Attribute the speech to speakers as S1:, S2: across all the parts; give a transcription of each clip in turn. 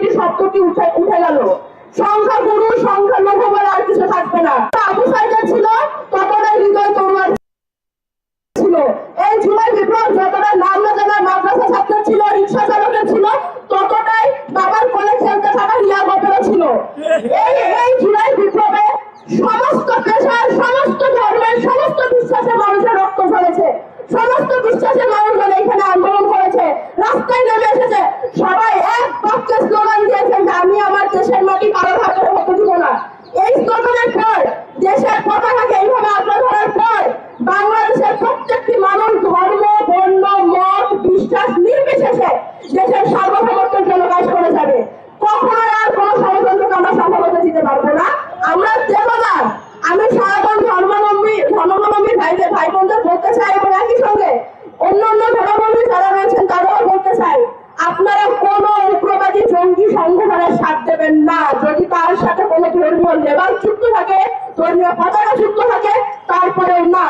S1: রাজনীতি শব্দটি উঠে উঠে গেল। সংখ্যা গুরু, সংখ্যা লঘু বলে আর কিছু থাকবে না। আবু সাইদের ছিল, ততটাই হৃদয় তরুয়ার এই জুলাই বিপ্লব যতটা নাম না জানা মাদ্রাসা ছাত্র ছিল, রিক্সা চালকের ছিল, ততটাই বাবার কোলে খেলতে থাকা রিয়া গপেরও ছিল। এই এই জুলাই বিপ্লবে সমস্ত পেশার, সমস্ত ধর্মের, সমস্ত বিশ্বাসের মানুষের রক্ত ঝরেছে। সমস্ত বিশ্বাসের মানুষজন এখানে আন্দোলন করেছে। রাস্তায় নেমে এসেছে। সবাই বাক্যে স্লোগান দিয়েছেন যে আমি আমার দেশের মাটি কারও হাতে হতে দিব না। এই স্লোগানের পর, দেশের পতাকাকে এইভাবে আঁকড়ে ধরার পর, বাংলাদেশের প্রত্যেকটি মানুষ ধর্ম বর্ণ মত বিশ্বাস নির্বিশেষে দেশের সার্বভৌমত্বের জন্য কাজ করে যাবে কখনো আর কোনো ষড়যন্ত্রকে আমরা সফল হতে দিতে পারব না আমরা দেব না আমি সাধারণ ধর্মাবলম্বী ধর্মাবলম্বী ভাইদের ভাই বোনদের বলতে চাই এবং একই সঙ্গে অন্য অন্য ধর্মাবলম্বী যারা রয়েছেন তাদেরও বলতে চাই আপনারা কোন উগ্রবাদী জঙ্গি সংগঠনের সাথ দেবেন না যদি তার সাথে কোনো ধর্মীয় লেবার যুক্ত থাকে ধর্মীয় পতাকা যুক্ত থাকে তারপরেও না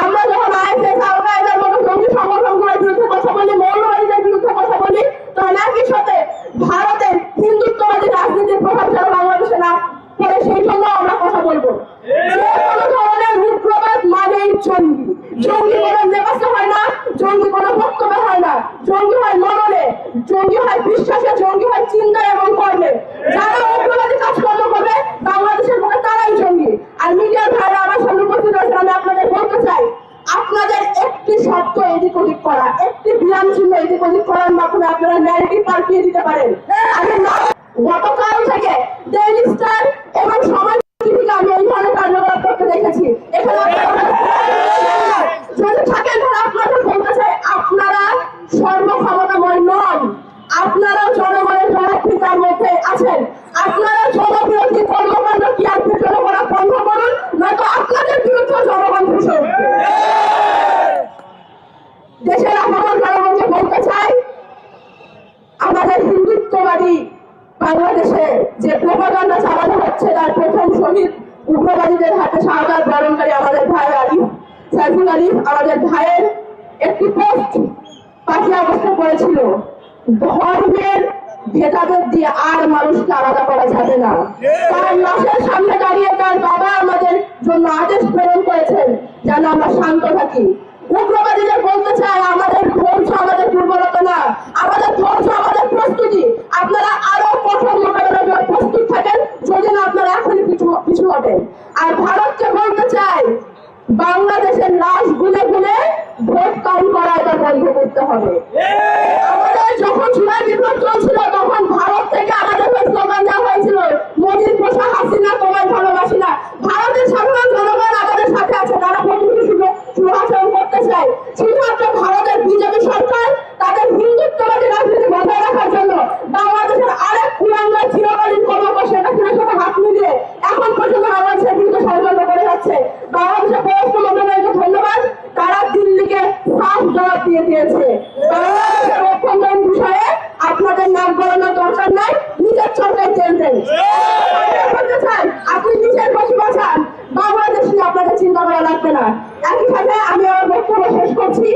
S1: আমরা যখন আইএসএস আল কায়দার মতো জঙ্গি সংগঠনগুলোর বিরুদ্ধে কথা বলি মৌলবাদীদের বিরুদ্ধে কথা বলি তখন একই সাথে ভারতের হিন্দুত্ববাদী রাজনীতির প্রভাব যেন বাংলাদেশে না পড়ে সেই জন্য আমরা কথা বলব যে কোনো ধরনের উগ্রবাদ মানেই জঙ্গি জঙ্গি কোনো লেবাসে হয় না জঙ্গি কোনো বক্তব্য হয় না জঙ্গি হয় মরণে জঙ্গি হয় বিশ্বাসে জঙ্গি হয় চিন্তায় এবং কর্মে যারা উগ্রবাদী কাজকর্ম করবে বাংলাদেশের মুখে তারাই জঙ্গি আর মিডিয়ার ভাইরা আমার সামনে উপস্থিত রয়েছে আমি আপনাদের বলতে চাই আপনাদের একটি শব্দ এদিক ওদিক করা একটি বিরাম চিহ্ন এদিক ওদিক করার মাধ্যমে আপনারা ন্যারেটিভ পাল্টিয়ে দিতে পারেন আমি না- গতকাল থেকে ডেইলি স্টার এবং সময় টিভিকে আমি এই ধরনের কার্যকলাপ করতে দেখেছি এখানে আপনারা যদি থাকেন তাহলে আপনাদের বলতে চাই আপনারা সর্বক্ষমতাময় নন আপনারা জনগণের জনপ্রিয়তার মধ্যে আছেন আপনারা জনবিরোধী কর্মকাণ্ড কি আপনি জনগণা বন্ধ করুন নয়তো আপনাদের বিরুদ্ধে জনগণ ঘুষে উঠবে দেশের আপামর জনগণকে বলতে চাই আমাদের হিন্দুত্ববাদী বাংলাদেশে যে প্রপাগান্ডা চালানো হচ্ছে তার প্রথম শহীদ উগ্রবাদীদের হাতে শাহাদাত বরণকারী আমাদের ভাই আলিফ সাইফুল আলিফ ভাইয়ের একটি পোস্ট পাঠিয়ে অবস্থা করেছিল। ধর্মের ভেদাভেদ দিয়ে আর মানুষকে আলাদা করা যাবে না। তার লাশের সামনে দাঁড়িয়ে তার বাবা আমাদের জন্য আদেশ প্রেরণ করেছেন যেন আমরা শান্ত থাকি। উগ্রবাদীদের বলতে চাই আমাদের ধৈর্য আমাদের দুর্বলতা না, আমাদের ধৈর্য আমাদের প্রস্তুতি। আপনারা আরও কঠোর মোকাবেলার জন্য প্রস্তুত থাকেন, যদি না আপনারা এখনই পিছু পিছু হটেন। আর ভারতকে বলতে চাই বাংলাদেশের লাশ গুলে গুলে ভোট কাউন্ট করা এটা বন্ধ করতে হবে। আমাদের যখন বিপ্লব চলছিল, তখন ভারত থেকে আমাদের স্লোগান দেওয়া হয়েছিল, মোদীর তোমায় ভালোবাসি না। ভারতের সাধারণ জনগণ আমাদের সাথে আছে, তারা শুভ শুভাচরণ করতে চায়। শুধুমাত্র ভারতের বিজেপি সরকার, তাদের হিন্দুত্ববাদী রাজনীতি বজায় রাখার জন্য বাংলাদেশের আরেক কুলাঙ্গা চিরকালীন কর্মকর্তা সেখানে সাথে হাত মিলিয়ে। এখন পর্যন্ত বিরুদ্ধে ষড়যন্ত্র করে যাচ্ছে বাংলাদেশের পররাষ্ট্র মন্ত্রণালয়কে ধন্যবাদ তারা দিল্লিকে সাফ জবাব দিয়ে দিয়েছে বাংলাদেশের অভ্যন্তরীণ বিষয়ে আপনাদের নাম গণনার দরকার নাই নিজের সরকার তেল দেন বলতে চাই আপনি নিজের বসে বাঁচান বাংলাদেশ নিয়ে আপনাদের চিন্তা করা লাগবে না একই সাথে আমি আমার বক্তব্য শেষ করছি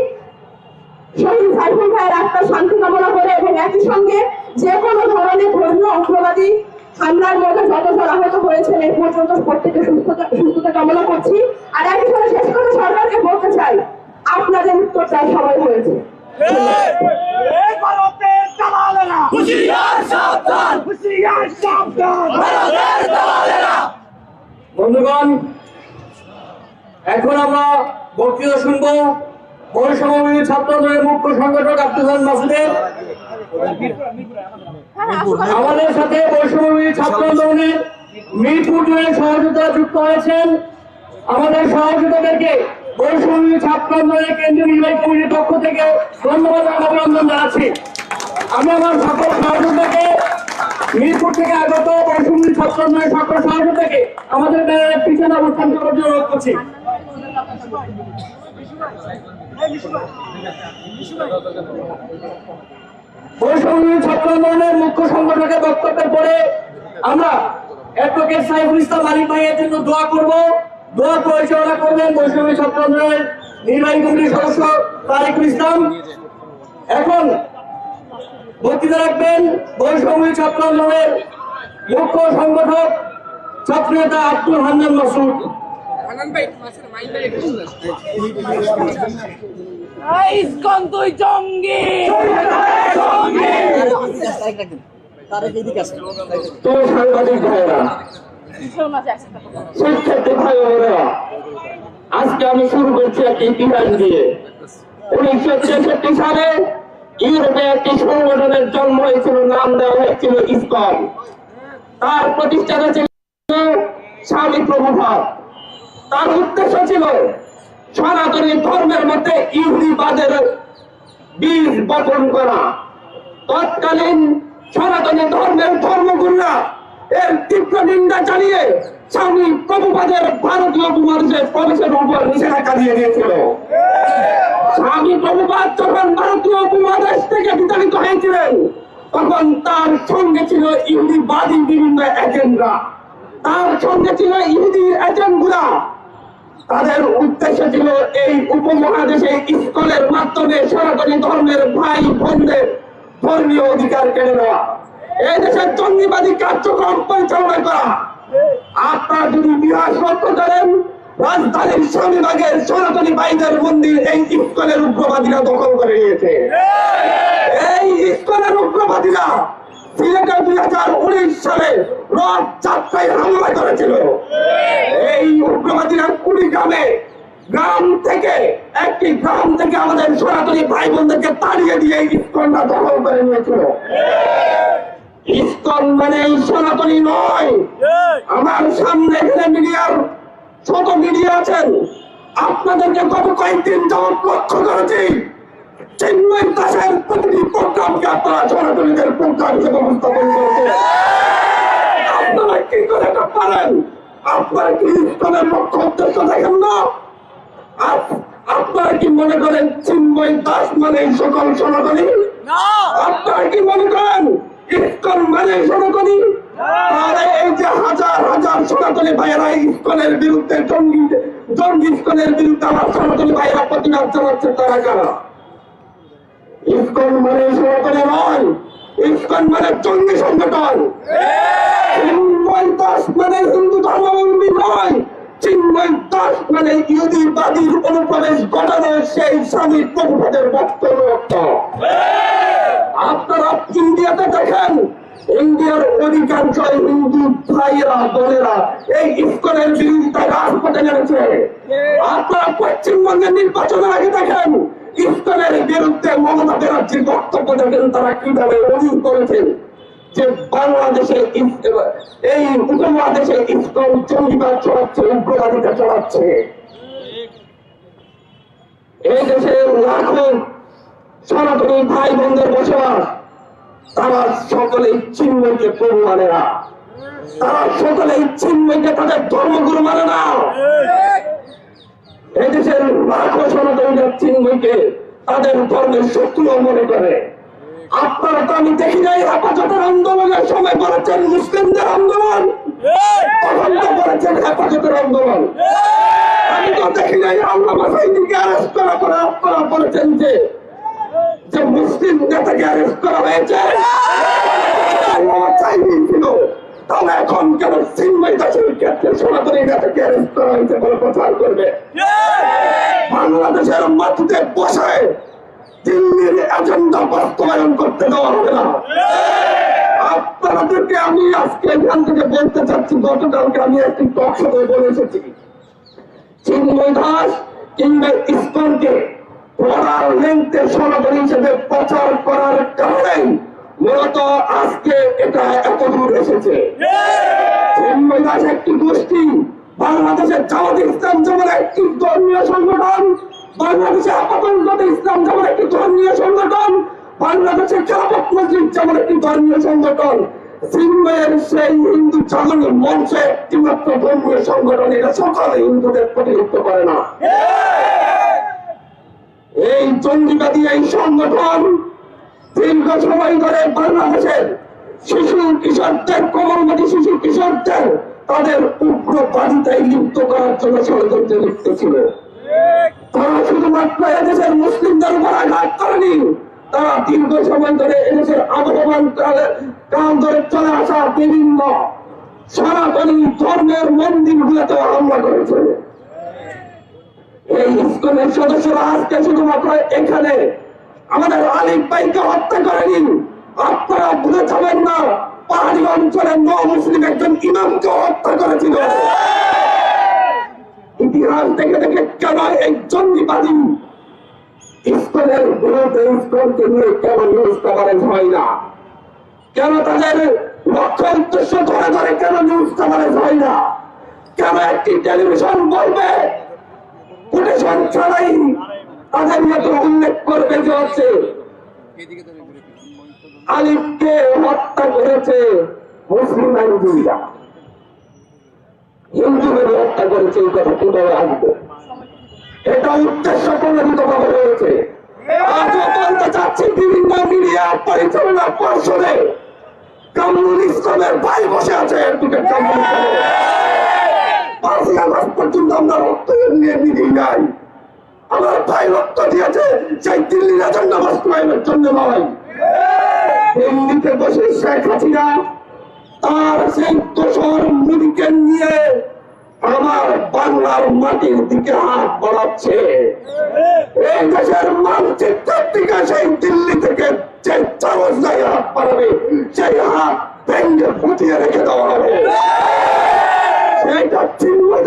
S1: শহীদ সাইফুল ভাইয়ের আত্মার শান্তি কামনা করে এবং একই সঙ্গে যে কোনো ধরনের ধর্মীয় অগ্রবাদী হামলার মধ্যে যতজন আহত হয়েছেন এই পর্যন্ত প্রত্যেকে সুস্থতা সুস্থতা করছি আর একই সঙ্গে শেষ করে সরকারকে বলতে চাই। আপনাদের উত্তর চাই সময় হয়েছে
S2: বন্ধুগণ এখন আমরা বক্তৃতা শুনব বৈষম্য ছাত্র আন্দোলনের মুখ্য সংগঠক আব্দুল মাসুদের। আমাদের সাথে বৈষম্য ছাত্র আন্দোলনের মিরপুর জুড়ে সহযোগিতা যুক্ত হয়েছেন। আমাদের সহযোগিতাদেরকে বৈষম্য ছাত্র কেন্দ্রীয় নির্বাহী কমিটির পক্ষ থেকে ধন্যবাদ অভিনন্দন জানাচ্ছি। আমি আমার সকল সহযোগিতাকে মিরপুর থেকে আগত বৈষম্য ছাত্র সকল সহযোগিতাকে আমাদের ব্যানারের পিছনে অবস্থান করার জন্য অনুরোধ করছি। বৈষম্য ছাত্র আন্দোলনের মুখ্য সংগঠকের বক্তব্যের পরে আমরা অ্যাডভোকেট সাইফুল ইসলাম আলী ভাইয়ের জন্য দোয়া করব। দোয়া পরিচালনা করবেন বৈষম্য ছাত্র নির্বাহী কমিটির সদস্য তারিকুল ইসলাম। এখন
S3: বক্তৃতা রাখবেন বৈষম্য ছাত্র আন্দোলনের মুখ্য সংগঠক ছাত্রনেতা আব্দুল হান্নান মাসুদ।
S4: তুই জঙ্গি।
S3: তো সাংবাদিক ভাইয়েরা শিক্ষার্থী ভাই আজকে আমি শুরু করছি একটি ইতিহাস দিয়ে। উনিশশো ছেষট্টি সালে ইউরোপে একটি সংগঠনের জন্ম হয়েছিল, নাম দেওয়া হয়েছিল ইসকন। তার প্রতিষ্ঠাতা ছিল স্বামী প্রভুভাব তার উদ্দেশ্য ছিল সনাতনী ধর্মের মধ্যে ইহুদিবাদের বীজ বপন করা। তৎকালীন সনাতনী ধর্মের ধর্মগুরুরা এর তীব্র নিন্দা জানিয়ে স্বামী প্রভুপাদের ভারতীয় উপমহাদেশে প্রবেশের উপর নিষেধাজ্ঞা দিয়ে দিয়েছিল। স্বামী প্রভুপাদ যখন ভারতীয় উপমহাদেশ থেকে বিতাড়িত হয়েছিলেন, তখন তার সঙ্গে ছিল ইহুদিবাদী বিভিন্ন এজেন্টরা তার সঙ্গে ছিল ইহুদি এজেন্টগুলা তাদের উদ্দেশ্য ছিল এই উপমহাদেশে স্কুলের মাধ্যমে সনাতনী ধর্মের ভাই বোনদের ধর্মীয় অধিকার কেড়ে নেওয়া। এই দেশের জঙ্গিবাদী কার্যক্রম পরিচালনা করা। আপনারা যদি বিহার লক্ষ্য করেন, রাজধানীর স্বামীবাগের সনাতনী ভাইদের মন্দির এই স্কুলের উগ্রবাদীরা দখল করে নিয়েছে। এই স্কুলের উগ্রবাদীরা সিলেটে দুই হাজার উনিশ সালে রথ যাত্রায় হামলা করেছিল। এই উগ্রবাদীরা কুড়ি গ্রামে গ্রাম থেকে একটি গ্রাম থেকে আমাদের সনাতনী ভাই বোনদেরকে তাড়িয়ে দিয়ে ইস্কনরা দখল করে নিয়েছিল। মানে এই সনাতনী নয়। আমার সামনে এখানে মিডিয়ার ছোট মিডিয়া আছেন। আপনাদেরকে গত কয়েকদিন যাওয়ার লক্ষ্য করেছি চিন্ময় দাসের প্রতিটি প্রোগ্রামকে আপনারা সনাতনীদের প্রোগ্রাম হিসেবে উপস্থাপন করেছেন। আপনারা কি করে এটা পারেন? আপনারা কি উদ্দেশ্য দেখেন না? আপনারা কি মনে করেন চিন্ময় দাস মানে সকল সনাতনী? আপনারা কি মনে করেন সনাতনী আর এই মানে নয় মানে চিন্ময় দাস মানে হিন্দু ধর্মাবলম্বী মানে অনুপ্রবেশ ঘটানো সেই স্বামী প্রভুপদের বক্তব্য। আপনারা ইন্ডিয়াতে দেখেন ইন্ডিয়ার অধিকাংশ হিন্দু ভাইয়েরা, বোনেরা এই ইস্কনের বিরোধিতায় রাজপথে নেমেছে। আপনারা পশ্চিমবঙ্গের নির্বাচনের আগে দেখেন ইস্কনের বিরুদ্ধে মমতা ব্যানার্জির বক্তব্য দেখেন তারা কীভাবে অভিযোগ করেছেন যে বাংলাদেশে এই উপমহাদেশে ইস্কন জঙ্গিবাদ চড়াচ্ছে উগ্রবাদিতা চড়াচ্ছে এই দেশে লাখো সনাতনী ভাই বোনদের বসবাস তারা সকলেই চিন্ময়কে প্রভু মানে না। তারা সকলেই চিন্ময়কে তাদের ধর্মগুরু মানে না। এদেশের লাখো সনাতনীরা চিন্ময়কে তাদের ধর্মের শত্রু মনে করে। আপনারা তো আমি দেখি নাই, হেফাজতের আন্দোলনের সময় বলেছেন মুসলিমদের আন্দোলন। বলেছেন হেফাজতের আন্দোলন। আমি তো দেখি নাই, আল্লাহ করা পরে আপনারা যে যে মুসলিম নেতাকে অ্যারেস্ট করা হয়েছে আপনাদেরকে আমি আজকে এখান থেকে বলতে চাচ্ছি গতকালকে আমি একটি টক শোতে বলে এসেছি চিন্ময় দাস কিংবা ইস্কনকে পড়ার লেন্থে সনাতনী হিসেবে প্রচার করার কারণে মূলত আজকে এটা এত দূর এসেছে। একটি গোষ্ঠী বাংলাদেশের জামাত ইসলাম যেমন একটি ধর্মীয় সংগঠন বাংলাদেশে আপাতত ইসলাম যেমন একটি ধর্মীয় সংগঠন বাংলাদেশের খেলাপথ মসজিদ যেমন একটি ধর্মীয় সংগঠন চিন্ময়ের সেই হিন্দু জাগরণ মঞ্চে একটি মাত্র ধর্মীয় সংগঠন এটা সকলে হিন্দুদের প্রতিনিধিত্ব করে না। এই জঙ্গিবাদী, এই সংগঠন দীর্ঘ সময় ধরে বাংলাদেশের শিশু, কিশোরদের, কোমলমতি শিশু, কিশোরদের তাদের উগ্রবাদিতায় লিপ্ত করার জন্য ষড়যন্ত্রে লিপ্ত ছিল। তারা শুধুমাত্র এদেশের মুসলিমদের উপর আঘাত করেনি, তারা দীর্ঘ সময় ধরে এদেশের আবহমান কাল ধরে চলে আসা বিভিন্ন সনাতনী ধর্মের মন্দির গুলোতে হামলা করেছে। এই ইস্কনের সদস্যরা আজকে শুধুমাত্র এখানে আমাদের আলিফ ভাইকে হত্যা করেনি আপনারা ভুলে যাবেন না, পাহাড়ি অঞ্চলের ন মুসলিম একজন ইমামকে হত্যা করেছিল। ইতিহাস দেখে দেখে কেন এই জঙ্গিবাদী ইস্কনের বিরুদ্ধে ইস্কনকে নিয়ে কেন নিউজ কভারেজ হয় না? কেন তাদের লক্ষ্য উদ্দেশ্য ধরে ধরে কেন নিউজ কভারেজ হয় না? কেন একটি টেলিভিশন বলবে ছাড়াই তাদের মতো উল্লেখ করবে যে হচ্ছে আলিফকে হত্যা করেছে মুসলিম আইনজীবীরা। হিন্দুদের হত্যা করেছে, এই কথা কীভাবে আসবে এটা উদ্দেশ্য প্রণোদিত ভাবে রয়েছে আজও বলতে চাচ্ছি বিভিন্ন মিডিয়া পরিচালনা পর্ষদে ইসলামের ভাই বসে আছে দুটো পর্যন্ত আমরা রক্ত নিয়ে নাই। আমার ভাই রক্ত দিয়েছে, সেই দিল্লির এজেন্ডা বাস্তবায়নের জন্য নয়। দিল্লিতে বসে শেখ হাসিনা তার সেই দোসর মুদিকে নিয়ে আমার বাংলার মাটির দিকে হাত বাড়াচ্ছে। এই দেশের মানচিত্রের দিকে সেই দিল্লি থেকে যে চামচ জায়গা হাত বাড়াবে, সেই হাত ভেঙ্গে ফুটিয়ে রেখে দেওয়া হবে। সেইটা হোক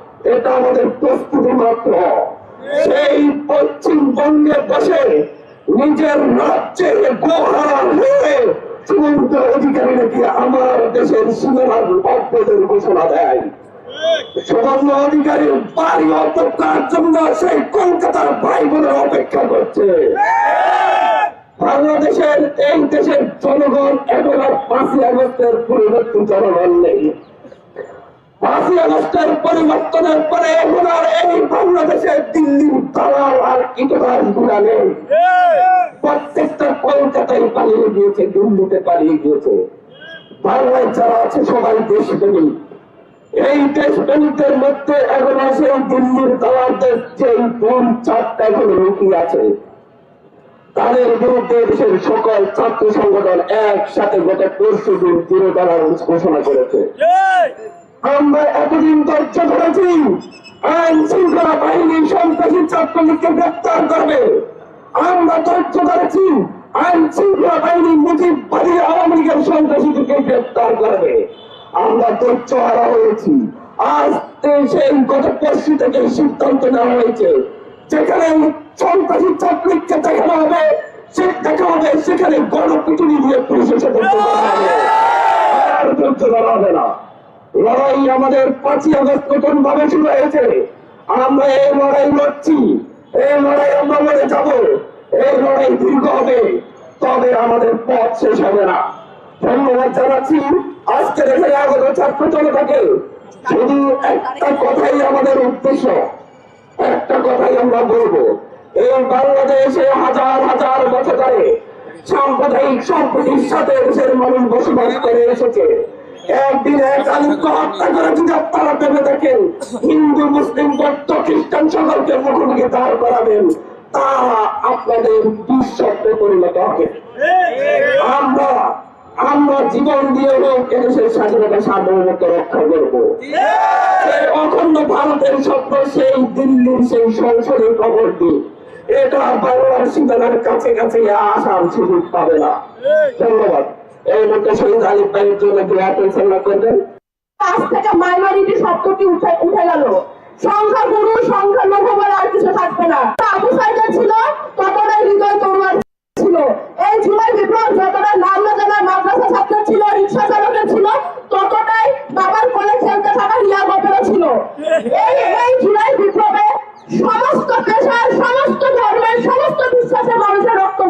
S3: এটা আমাদের প্রস্তুতি মাত্র। সেই পশ্চিমবঙ্গে বসে নিজের রাজ্যে গোহারা হয়ে অধিকারী নাকি আমার দেশের ঘোষণা দেয়? বাড়ি কলকাতার ভাই অপেক্ষা করছে। বাংলাদেশের এই দেশের জনগণ এখন আর পাঁচই আগস্টের পরিবর্তন জনগণ নেই। পাঁচই আগস্টের পরিবর্তনের পরে এখন আর এই বাংলাদেশের দিল্লির দালাল আর ইতিহাসগুলা নেই। প্রত্যেকটা কলকাতায় পালিয়ে গিয়েছে, দিল্লিতে পালিয়ে গিয়েছে। বাংলায় যারা আছে, সবাই দেশপ্রেমী এই দেশপ্রেমিকদের মধ্যে এখন আছে দিল্লির দালালদের যে দুই চারটা এখন লুকিয়ে আছে। তাদের বিরুদ্ধে দেশের সকল ছাত্র সংগঠন একসাথে গত পরশু দিন তিরোদার ঘোষণা করেছে। আমরা এতদিন ধৈর্য ধরেছি, আইন শৃঙ্খলা বাহিনী সন্ত্রাসী ছাত্রলীগকে গ্রেপ্তার করবে। আমরা ধৈর্য ধরেছি, আইন শৃঙ্খলা বাহিনী মুজিববাদী আওয়ামী লীগের সন্ত্রাসীদেরকে গ্রেপ্তার করবে। আমরা ধৈর্য হারা হয়েছি। আজ সেই গত পরশু থেকে সিদ্ধান্ত নেওয়া হয়েছে। যেখানে সন্ত্রাসী ছাত্রলীগকে দেখানো হবে, সে দেখা হবে, সেখানে গণপিটুনি দিয়ে পুলিশের সাথে হবে না। লড়াই আমাদের পাঁচই আগস্ট নতুন ভাবে শুরু হয়েছে। আমরা এই লড়াই লড়ছি। এই লড়াই আমরা লড়ে যাব। এই লড়াই দীর্ঘ হবে। তবে আমাদের পথ শেষ হবে না। ধন্যবাদ জানাচ্ছি। আজকের এখানে আগত ছাত্র জনতাকে। শুধু একটা কথাই আমাদের উদ্দেশ্য। একটা কথাই আমরা বলব। এই বাংলাদেশে হাজার হাজার বছর ধরে সাম্প্রদায়িক সম্প্রীতির সাথে দেশের মানুষ বসবাস করে এসেছে। একদিন এক আলিমকে হত্যা হিন্দু, মুসলিম, বৌদ্ধ, খ্রিস্টান সকলকে মুখোমুখি দাঁড় করাবেন, তা আপনাদের দুঃস্বপ্নে পরিণত হবে। আমরা আমরা জীবন দিয়ে হোক, এদেশের স্বাধীনতা সার্বভৌমত্ব রক্ষা করব। সেই অখণ্ড ভারতের স্বপ্ন, সেই দিল্লির সেই সংসদে কবর দিন এটা বাংলার সীমানার কাছে কাছে আসার সুযোগ পাবে না। ধন্যবাদ। এই মুহূর্তে শহীদ আলিফ ভাইয়ের জন্য দু আলোচনা করবেন?
S1: আজ থেকে মাইনরিটি শব্দটি উঠে উঠে গেল। সংখ্যা গুরু, সংখ্যা লঘু বলে আর কিছু থাকবে না। আবু সাইদের ছিল ততটাই হৃদয় তরুয়ার ছিল। এই জুলাই বিপ্লব যতটা নাম না জানা মাদ্রাসা ছাত্র ছিল, রিক্সা চালকের ছিল, ততটাই বাবার কোলে খেলতে থাকা রিয়া গপেরও ছিল। এই এই জুলাই বিপ্লবে সমস্ত পেশার, সমস্ত ধর্মের, সমস্ত বিশ্বাসের মানুষের রক্ত